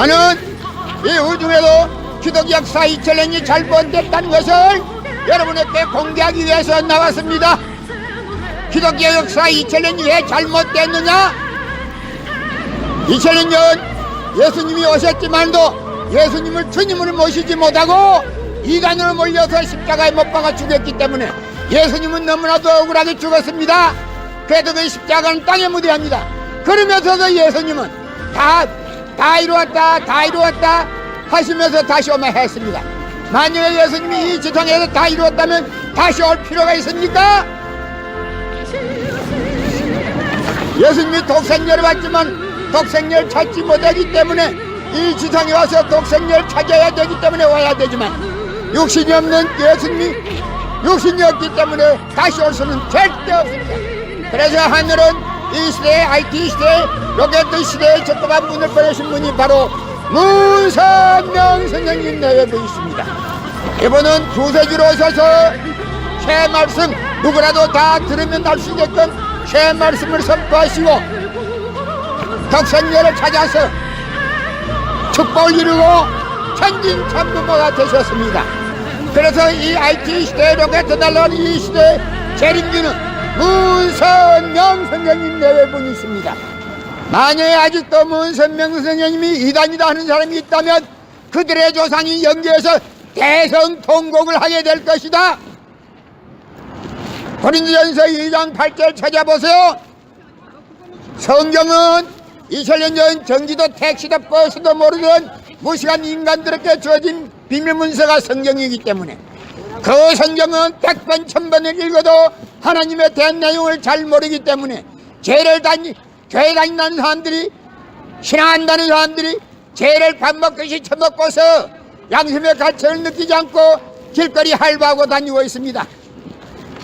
나는 이 우중에도 기독 역사 2000년이 잘못됐다는 것을 여러분에게 공개하기 위해서 나왔습니다. 기독교 역사 2000년이 왜 잘못됐느냐? 2000년 전 예수님이 오셨지만도 예수님을 주님으로 모시지 못하고 이단으로 몰려서 십자가에 못 박아 죽였기 때문에 예수님은 너무나도 억울하게 죽었습니다. 그래도 그 십자가는 땅에 묻어야 그러면서도 예수님은 다, 다 이루었다, 다 이루었다 하시면서 다시 오면 했습니다. 만약에 예수님이 이 지상에서 다 이루었다면 다시 올 필요가 있습니까? 예수님이 독생녀를 받지만 독생녀를 찾지 못하기 때문에 이 지상에 와서 독생녀를 찾아야 되기 때문에 와야 되지만 육신이 없는 예수님이 육신이 없기 때문에 다시 올 수는 절대 없습니다. 그래서 하늘은 이 시대의 IT 시대, 로켓 시대에 적합한 문을 보내신 분이 바로 문선명 선생님 내외도 있습니다. 이분은 구세주로 오셔서 새 말씀 누구라도 다 들으면 알 수 있게끔 새 말씀을 선포하시고 덕선녀를 찾아서 축복을 이루고 천진 참부모가 되셨습니다. 그래서 이 IT 시대에 로켓 달라는 이 시대 재림주는 문선명 선생님 내외분이 있습니다. 만약에 아직도 문선명 선생님이 이단이다 하는 사람이 있다면 그들의 조상이 연계해서 대성 통곡을 하게 될 것이다. 고린도전서 2장 8절 찾아보세요. 성경은 2000년 전 전기도 택시도 버스도 모르던 무식한 인간들에게 주어진 비밀 문서가 성경이기 때문에 그 성경은 백번 천번을 읽어도 하나님에 대한 내용을 잘 모르기 때문에 죄를 다니 교회 다닌다는 사람들이 신앙한다는 사람들이 죄를 밥 먹듯이 처먹고서 양심의 가책을 느끼지 않고 길거리 할부하고 다니고 있습니다.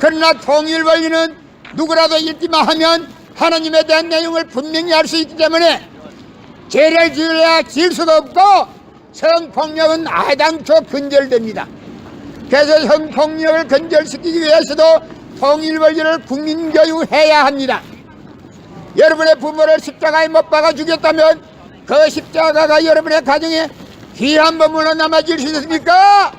그러나 통일 원리는 누구라도 읽기만 하면 하나님에 대한 내용을 분명히 알 수 있기 때문에 죄를 지으려야 지을 수가 없고 성폭력은 아당초 근절됩니다. 그래서 성폭력을 근절시키기 위해서도 통일 원리를 국민교육해야 합니다. 여러분의 부모를 십자가에 못 박아 죽였다면 그 십자가가 여러분의 가정에 귀한 범으로 남아질 수 있습니까?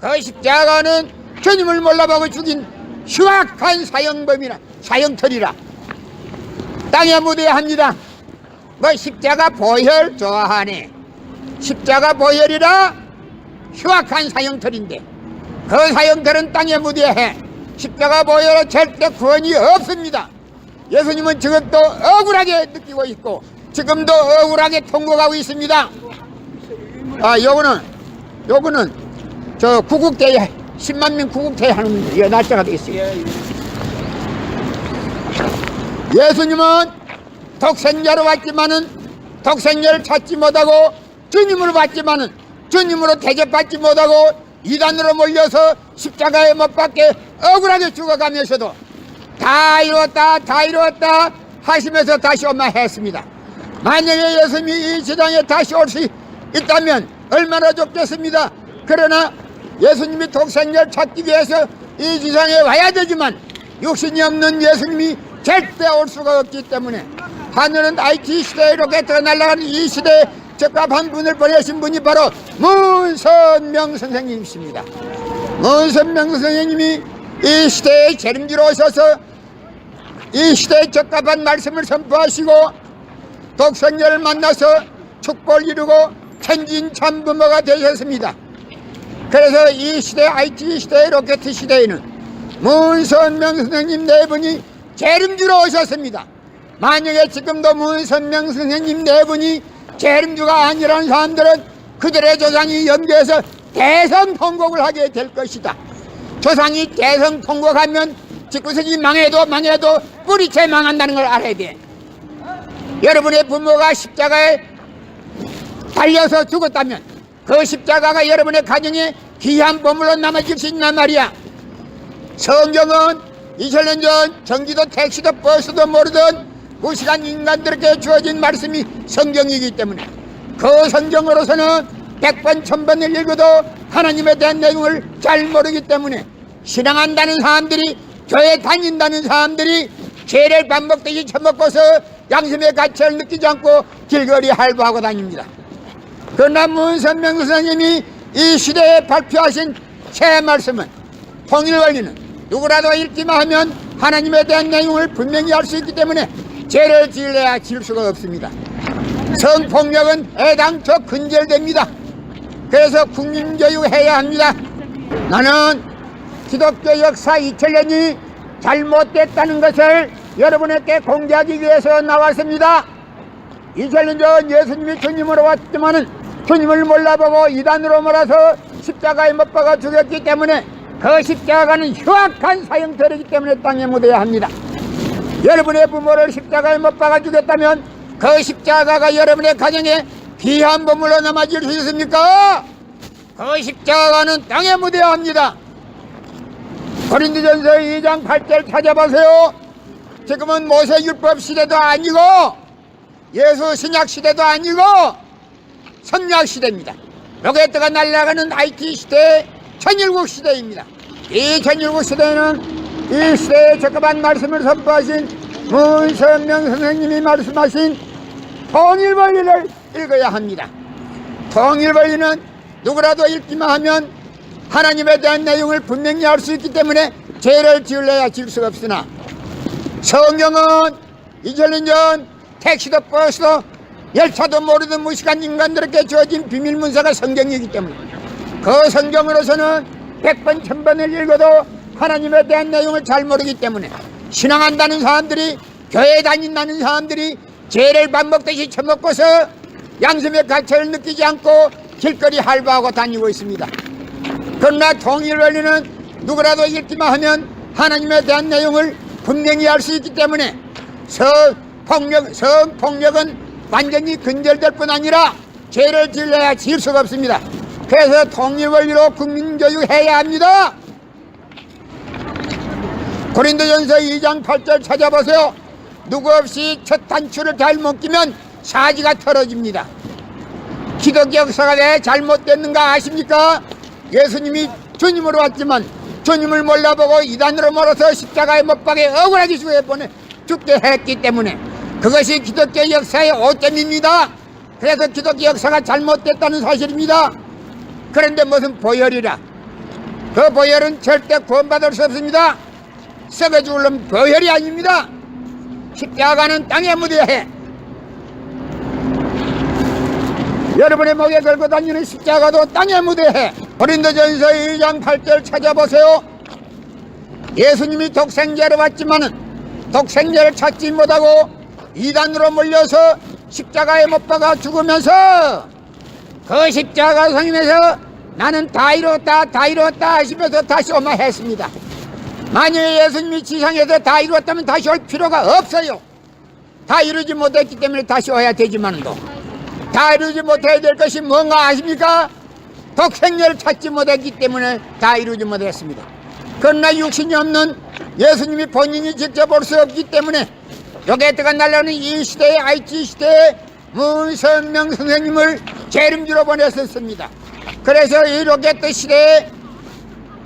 그 십자가는 주님을 몰라보고 죽인 흉악한 사형범이라 사형털이라 땅에 묻어야 합니다. 뭐 십자가 보혈 좋아하네. 십자가 보혈이라 흉악한 사형털인데 그 사형털은 땅에 묻어야 해. 십자가 보혈은 절대 구원이 없습니다. 예수님은 지금도 억울하게 느끼고 있고 지금도 억울하게 통곡하고 있습니다. 아, 요거는 요거는 저 구국대회 10만 명 구국대회 하는 예, 날짜가 되겠습니다. 예수님은 독생자로 왔지만은 독생자를 찾지 못하고 주님으로 왔지만은 주님으로 대접받지 못하고 이단으로 몰려서 십자가에 못 박게 억울하게 죽어가면서도 다 이루었다 다 이루었다 하시면서 다시 오마 했습니다. 만약에 예수님이 이 세상에 다시 올 수 있다면 얼마나 좋겠습니다. 그러나 예수님이 독생자를 찾기 위해서 이 지상에 와야 되지만 육신이 없는 예수님이 절대 올 수가 없기 때문에 하늘은 IT 시대에 로켓가 날아가는 이 시대에 적합 한 분을 보내신 분이 바로 문선명 선생님이십니다. 문선명 선생님이 이 시대의 재림지로 오셔서 이 시대에 적합한 말씀을 선포하시고 독생자를 만나서 축복을 이루고 천진 참부모가 되셨습니다. 그래서 이 시대 IT 시대의 로켓 시대에는 문선명 선생님 네 분이 재림주로 오셨습니다. 만약에 지금도 문선명 선생님 네 분이 재림주가 아니라는 사람들은 그들의 조상이 연계해서 대성 통곡을 하게 될 것이다. 조상이 대성 통곡하면 집구석이 망해도 망해도 뿌리채 망한다는 걸 알아야 돼. 여러분의 부모가 십자가에 달려서 죽었다면 그 십자가가 여러분의 가정에 귀한 보물로 남아질 수 있단 말이야. 성경은 2000년 전 전기도 택시도 버스도 모르던 무식한 인간들에게 주어진 말씀이 성경이기 때문에 그 성경으로서는 백번 천번을 읽어도 하나님에 대한 내용을 잘 모르기 때문에 신앙한다는 사람들이 교회 다닌다는 사람들이 죄를 반복되이 처먹고서 양심의 가치를 느끼지 않고 길거리 할부하고 다닙니다. 그러나 문선명 선생님이 이 시대에 발표하신 새 말씀은 통일 원리는 누구라도 읽기만 하면 하나님에 대한 내용을 분명히 알 수 있기 때문에 죄를 지으려야 지을 수가 없습니다. 성폭력은 애당초 근절됩니다. 그래서 국민교육해야 합니다. 나는 기독교 역사 2000년이 잘못됐다는 것을 여러분에게 공개하기 위해서 나왔습니다. 2000년 전 예수님이 주님으로 왔지만은 주님을 몰라보고 이단으로 몰아서 십자가에 못 박아 죽였기 때문에 그 십자가는 흉악한 사형들이기 때문에 땅에 묻어야 합니다. 여러분의 부모를 십자가에 못 박아 죽였다면 그 십자가가 여러분의 가정에 귀한 보물로 남아질 수 있습니까? 그 십자가는 땅에 묻어야 합니다. 고린도전서 2장 8절 찾아보세요. 지금은 모세 율법 시대도 아니고 예수 신약 시대도 아니고 선약 시대입니다. 로켓트가 날아가는 IT 시대, 천일국 시대입니다. 이 천일국 시대는 이 시대에 적합한 말씀을 선포하신 문선명 선생님이 말씀하신 통일원리를 읽어야 합니다. 통일원리는 누구라도 읽기만 하면 하나님에 대한 내용을 분명히 알 수 있기 때문에 죄를 지을래야 지을 수가 없으나 성경은 2000년 전 택시도 버스도 열차도 모르던 무식한 인간들에게 주어진 비밀 문서가 성경이기 때문에 그 성경으로서는 백번 천번을 읽어도 하나님에 대한 내용을 잘 모르기 때문에 신앙한다는 사람들이 교회 다닌다는 사람들이 죄를 반복되이 처먹고서 양심의 가치를 느끼지 않고 길거리 할부하고 다니고 있습니다. 그러나 통일 원리는 누구라도 읽기만 하면 하나님에 대한 내용을 분명히 알 수 있기 때문에 성폭력, 성폭력은 완전히 근절될 뿐 아니라 죄를 지으려야 지을 수가 없습니다. 그래서 통일 원리로 국민교육 해야 합니다. 고린도전서 2장 8절 찾아보세요. 누구 없이 첫 단추를 잘못 끼면 사지가 털어집니다. 기독교 역사가 왜 잘못됐는가 아십니까? 예수님이 주님으로 왔지만 주님을 몰라보고 이단으로 몰아서 십자가에 못 박에 억울하게 죽게 보내 죽게 했기 때문에 그것이 기독교 역사의 오점입니다. 그래서 기독교 역사가 잘못됐다는 사실입니다. 그런데 무슨 보혈이라 그 보혈은 절대 구원받을 수 없습니다. 썩어 놈 보혈이 아닙니다. 십자가는 땅에 묻어야 해. 여러분의 목에 걸고 다니는 십자가도 땅에 묻어야 해. 고린도전서 2장 8절 찾아보세요. 예수님이 독생자로 왔지만은 독생자를 찾지 못하고 이단으로 몰려서 십자가에 못 박아 죽으면서 그 십자가 성임에서 나는 다 이루었다 다 이루었다 하시면서 다시 오마 했습니다. 만약에 예수님이 지상에서 다 이루었다면 다시 올 필요가 없어요. 다 이루지 못했기 때문에 다시 와야 되지만도 다 이루지 못해야 될 것이 뭔가 아십니까? 독생녀를 찾지 못했기 때문에 다 이루지 못했습니다. 그러나 육신이 없는 예수님이 본인이 직접 올수 없기 때문에 로켓트가 날아오는 이 시대의 IT 시대에 문선명 선생님을 재림주로 보냈었습니다. 그래서 이 로켓트 시대에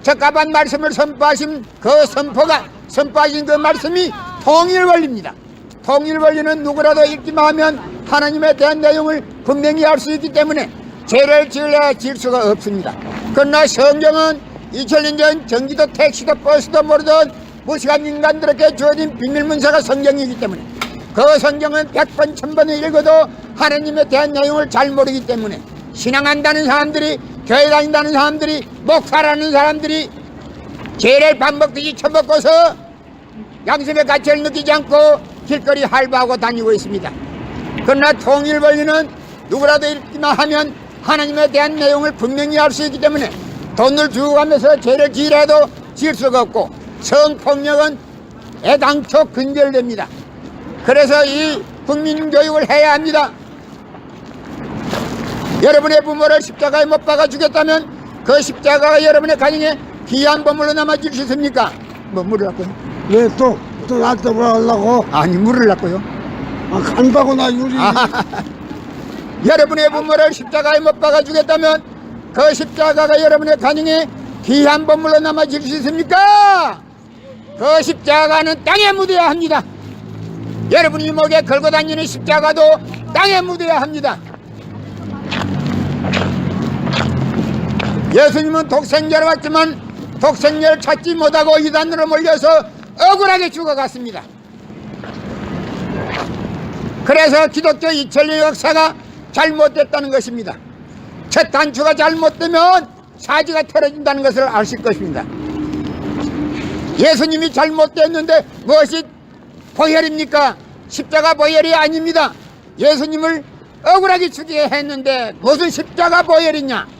적합한 말씀을 선포하신 그 선포가 선포하신 그 말씀이 통일 원리입니다. 통일 원리는 누구라도 읽기만 하면 하나님에 대한 내용을 분명히 알 수 있기 때문에 죄를 지으려 지을 수가 없습니다. 그러나 성경은 2000년 전 전기도 택시도 버스도 모르던 무식한 인간들에게 주어진 비밀 문서가 성경이기 때문에 그 성경은 백번 천번을 읽어도 하나님에 대한 내용을 잘 모르기 때문에 신앙한다는 사람들이 교회 다닌다는 사람들이 목사라는 사람들이 죄를 밥 먹듯이 처먹고서 양심의 가치를 느끼지 않고 길거리 할바하고 다니고 있습니다. 그러나 통일 권리는 누구라도 읽기만 하면 하나님에 대한 내용을 분명히 알 수 있기 때문에 돈을 주고 가면서 죄를 지으라도 지을 수가 없고 성폭력은 애당초 근절됩니다. 그래서 이 국민교육을 해야 합니다. 여러분의 부모를 십자가에 못 박아 주겠다면 그 십자가가 여러분의 가정에 귀한 보물로 남아줄 수 있습니까? 뭐 물으라고요? 왜 또, 또 낙tab을 하려고? 아니 물으라고요? 아, 간다고 나 유리. 아하하. 여러분의 부모를 십자가에 못 박아 주겠다면 그 십자가가 여러분의 가정에 귀한 보물로 남아줄 수 있습니까? 그 십자가는 땅에 묻어야 합니다. 여러분이 목에 걸고 다니는 십자가도 땅에 묻어야 합니다. 예수님은 독생자로 왔지만 독생자를 찾지 못하고 이단으로 몰려서 억울하게 죽어갔습니다. 그래서 기독교 2000년 역사가 잘못됐다는 것입니다. 첫 단추가 잘못되면 사지가 틀어진다는 것을 아실 것입니다. 예수님이 잘못됐는데 무엇이 보혈입니까? 십자가 보혈이 아닙니다. 예수님을 억울하게 죽게 했는데 무슨 십자가 보혈이냐?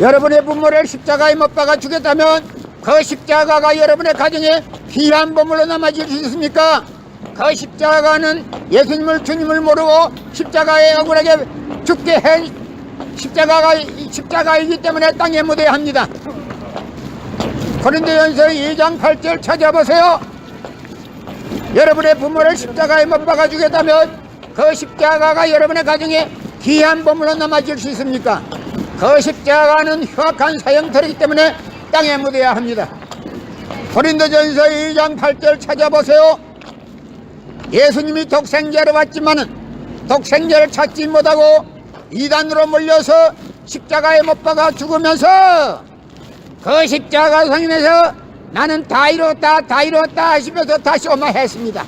여러분의 부모를 십자가에 못 박아 죽였다면 그 십자가가 여러분의 가정에 귀한 보물로 남아질 수 있습니까? 그 십자가는 예수님을 주님을 모르고 십자가에 억울하게 죽게 한 십자가가 십자가이기 때문에 땅에 묻어야 합니다. 고린도전서 2장 8절 찾아보세요. 여러분의 부모를 십자가에 못 박아 주겠다면 그 십자가가 여러분의 가정에 귀한 보물로 남아질 수 있습니까? 그 십자가는 흉악한 사형터이기 때문에 땅에 묻어야 합니다. 고린도전서 2장 8절 찾아보세요. 예수님이 독생자로 왔지만은 독생자를 찾지 못하고 이단으로 몰려서 십자가에 못 박아 죽으면서 그 십자가 성인에서 나는 다 이루었다 다 이루었다 하시면서 다시 오마 했습니다.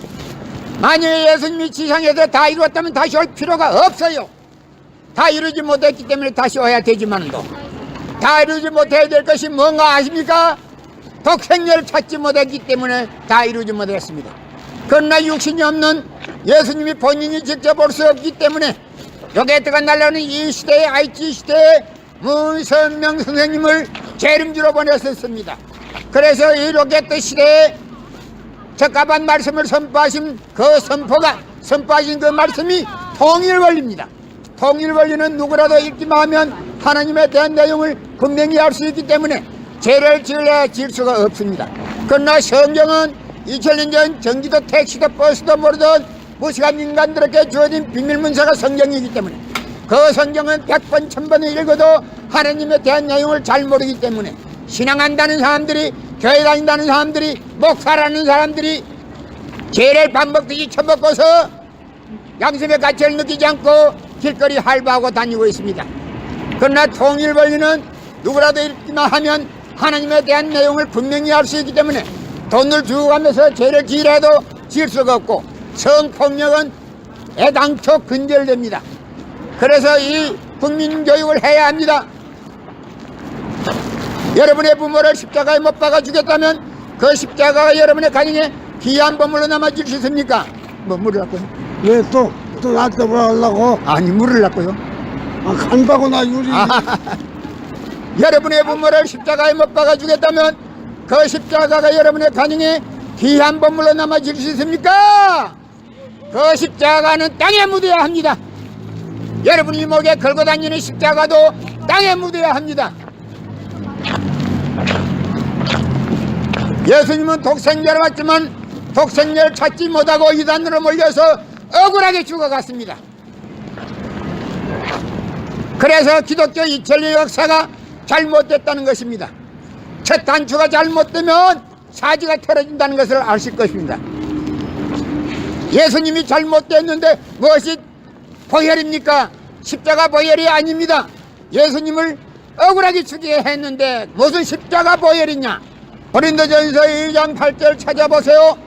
만약에 예수님이 지상에서 다 이루었다면 다시 올 필요가 없어요. 다 이루지 못했기 때문에 다시 와야 되지만도 다 이루지 못해야 될 것이 뭔가 아십니까? 독생자를 찾지 못했기 때문에 다 이루지 못했습니다. 그러나 육신이 없는 예수님이 본인이 직접 올수 없기 때문에 로켓트가 날라오는 이 시대의 IT 시대에 문선명 선생님을 재림주로 보냈었습니다. 그래서 이 로켓 시대에 적합한 말씀을 선포하신 그 선포가 선포하신 그 말씀이 통일 원리입니다. 통일 원리는 누구라도 읽기만 하면 하나님에 대한 내용을 분명히 알 수 있기 때문에 죄를 지으려 지을 수가 없습니다. 그러나 성경은 2000년 전 전기도 택시도 버스도 모르던 무식한 인간들에게 주어진 비밀 문서가 성경이기 때문에 그 성경은 백번 천번을 읽어도 하나님에 대한 내용을 잘 모르기 때문에 신앙한다는 사람들이 교회 다닌다는 사람들이 목사라는 사람들이 죄를 밥 먹듯이 처먹고서 양심의 가치를 느끼지 않고 길거리 할바하고 다니고 있습니다. 그러나 통일 권리는 누구라도 읽기만 하면 하나님에 대한 내용을 분명히 알 수 있기 때문에 돈을 주고 가면서 죄를 지으라도 지을 수가 없고 성폭력은 애당초 근절됩니다. 그래서 이 국민교육을 해야 합니다. 여러분의 부모를 십자가에 못 박아 주겠다면 그 십자가가 여러분의 가정에 귀한 보물로 남아질 수 있습니까? 뭐 물으라고요? 왜 또, 또 낙tab을 하려고? 아니 물으라고요? 아, 간다고 나 유리. 아하하. 여러분의 부모를 십자가에 못 박아 주겠다면 그 십자가가 여러분의 가정에 귀한 보물로 남아 질 수 있습니까? 그 십자가는 땅에 묻어야 합니다. 여러분이 목에 걸고 다니는 십자가도 땅에 묻어야 합니다. 예수님은 독생자로 왔지만 독생자를 찾지 못하고 이단으로 몰려서 억울하게 죽어갔습니다. 그래서 기독교 2000년 역사가 잘못됐다는 것입니다. 첫 단추가 잘못되면 사지가 틀어진다는 것을 아실 것입니다. 예수님이 잘못됐는데 무엇이 보혈입니까? 십자가 보혈이 아닙니다. 예수님을 억울하게 죽게 했는데 무슨 십자가 보혈이냐? 고린도전서 2장 8절 찾아보세요.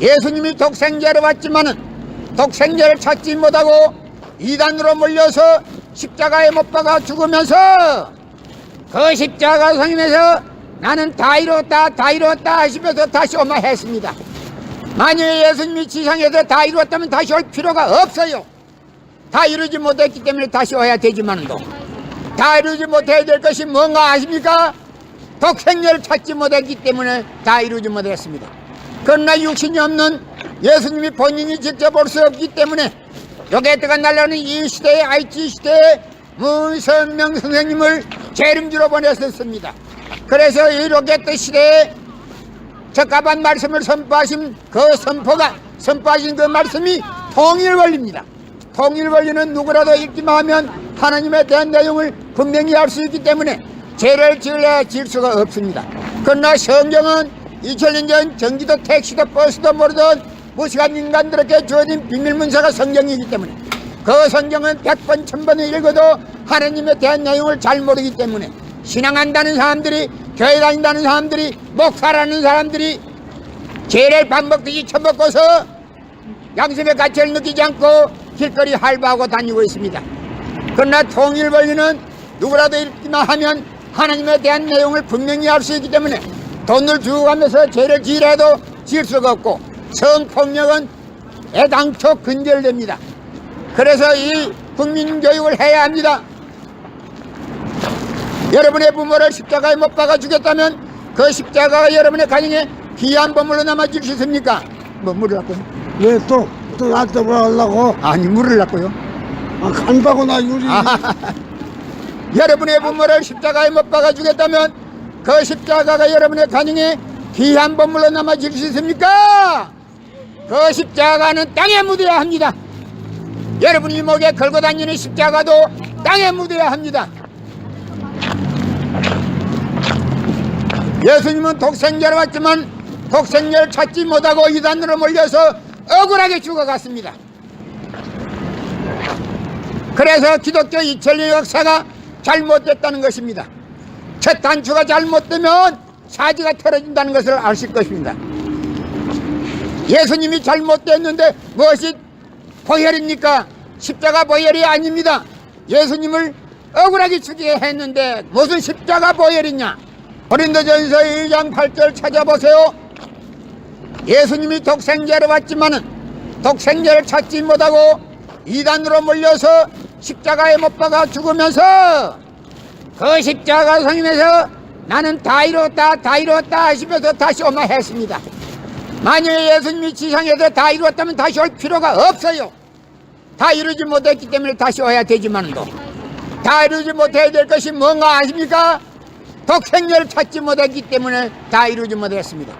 예수님이 독생자로 왔지만은 독생자를 찾지 못하고 이단으로 몰려서 십자가에 못 박아 죽으면서 그 십자가 성인에서 나는 다 이루었다 다 이루었다 하시면서 다시 오마 했습니다. 만약에 예수님이 지상에서 다 이루었다면 다시 올 필요가 없어요. 다 이루지 못했기 때문에 다시 와야 되지만도 다 이루지 못해야 될 것이 뭔가 아십니까? 독생녀를 찾지 못했기 때문에 다 이루지 못했습니다 그러나 육신이 없는 예수님이 본인이 직접 올수 없기 때문에 요게트가 날라오는 이 시대의 IT 시대에 문선명 선생님을 재림주로 보냈었습니다. 그래서 이 로켓 시대에 적합한 말씀을 선포하신 그 선포가 선포하신 그 말씀이 통일 원리입니다. 통일 원리는 누구라도 읽기만 하면 하나님에 대한 내용을 분명히 알 수 있기 때문에 죄를 지을래 지을 수가 없습니다. 그러나 성경은 2000년 전 전기도 택시도 버스도 모르던 무식한 인간들에게 주어진 비밀문서가 성경이기 때문에 그 성경은 백번천번을 읽어도 하나님에 대한 내용을 잘 모르기 때문에 신앙한다는 사람들이 교회 다닌다는 사람들이 목사라는 사람들이 죄를 밥 먹듯이 처먹고서 양심의 가치를 느끼지 않고 길거리 할바하고 다니고 있습니다. 그러나 통일 원리는 누구라도 읽기만 하면 하나님에 대한 내용을 분명히 알 수 있기 때문에 돈을 주고 가면서 죄를 지으라도 지을 수가 없고 성폭력은 애당초 근절됩니다. 그래서 이 국민교육을 해야 합니다. 여러분의 부모를 십자가에 못 박아 주겠다면 그 십자가가 여러분의 가정에 귀한 보물로 남아질 수 있습니까? 뭐 물으라고요? 왜 또 또 나한테 뭐라 하려고 아니 물으라고요? 아 간다고 나 유리 아, 여러분의 부모를 십자가에 못 박아 주겠다면 그 십자가가 여러분의 가정에 귀한 보물로 남아질 수 있습니까? 그 십자가는 땅에 묻어야 합니다. 여러분이 목에 걸고 다니는 십자가도 땅에 묻어야 합니다. 예수님은 독생자로 왔지만 독생자를 찾지 못하고 이단으로 몰려서 억울하게 죽어갔습니다. 그래서 기독교 2000년 역사가 잘못됐다는 것입니다. 첫 단추가 잘못되면 사지가 틀어진다는 것을 아실 것입니다. 예수님이 잘못됐는데 무엇이 보혈입니까? 십자가 보혈이 아닙니다. 예수님을 억울하게 죽게 했는데 무슨 십자가 보혈이냐? 고린도전서 1장 8절 찾아보세요. 예수님이 독생자로 왔지만은 독생자를 찾지 못하고 이단으로 몰려서 십자가에 못 박아 죽으면서 그 십자가 성임에서 나는 다 이루었다 다 이루었다 하시면서 다시 오마 했습니다. 만약에 예수님이 지상에서 다 이루었다면 다시 올 필요가 없어요. 다 이루지 못했기 때문에 다시 와야 되지만도 다 이루지 못해야 될 것이 뭔가 아십니까? 독생자를 찾지 못했기 때문에 다 이루지 못했습니다.